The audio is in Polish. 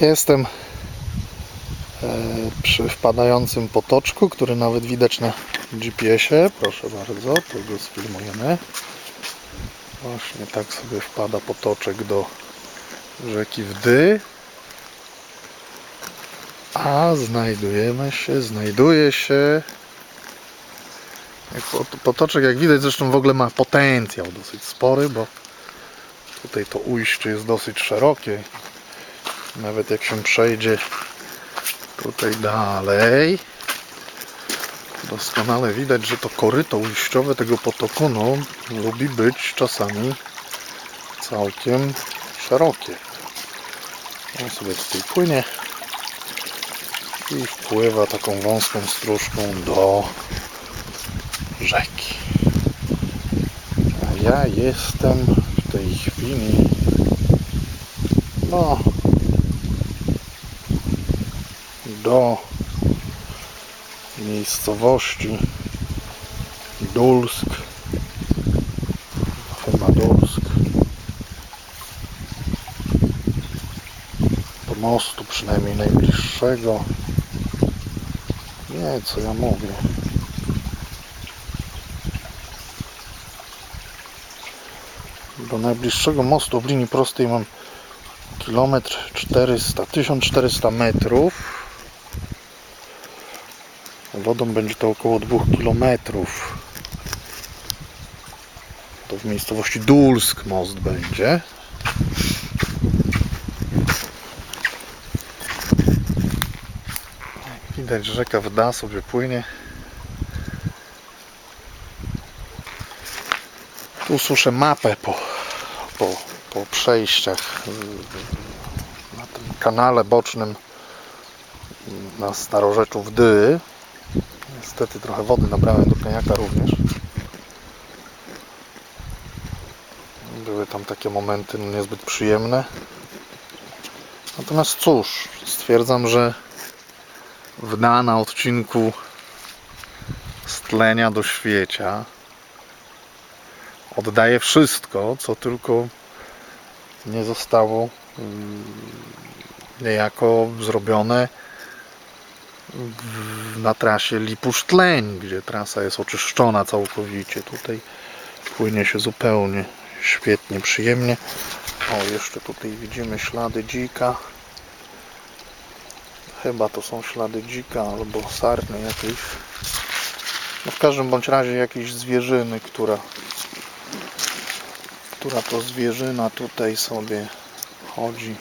Jestem e, przy wpadającym potoczku, który nawet widać na GPS-ie. Proszę bardzo, tu go sfilmujemy. Właśnie tak sobie wpada potoczek do rzeki Wdy. A znajdujemy się, znajduje się. Potoczek, jak widać, zresztą w ogóle ma potencjał dosyć spory, bo tutaj to ujście jest dosyć szerokie. Nawet jak się przejdzie tutaj dalej, doskonale widać, że to koryto ujściowe tego potoku no, lubi być czasami całkiem szerokie. On sobie tutaj płynie i wpływa taką wąską stróżką do rzeki. A ja jestem w tej chwili no do miejscowości Dulsk chyba Dulsk do mostu przynajmniej najbliższego. Nie co ja mówię. Do najbliższego mostu w linii prostej mam kilometr 400 1400 metrów wodą będzie to około 2 kilometrów. To w miejscowości Dulsk most będzie. Widać rzeka Wda sobie płynie. Tu słyszę mapę po, po, po przejściach na tym kanale bocznym na starorzeczu Wdy niestety trochę wody nabrałem do kaniaka również. Były tam takie momenty no, niezbyt przyjemne. Natomiast cóż stwierdzam, że Wda na odcinku z tlenia do świecia oddaje wszystko, co tylko nie zostało mm, niejako zrobione na trasie Lipusz-Tleń, gdzie trasa jest oczyszczona całkowicie. Tutaj płynie się zupełnie świetnie, przyjemnie. O, jeszcze tutaj widzimy ślady dzika. Chyba to są ślady dzika albo sarny jakiejś. No w każdym bądź razie jakiejś zwierzyny, która która to zwierzyna tutaj sobie chodzi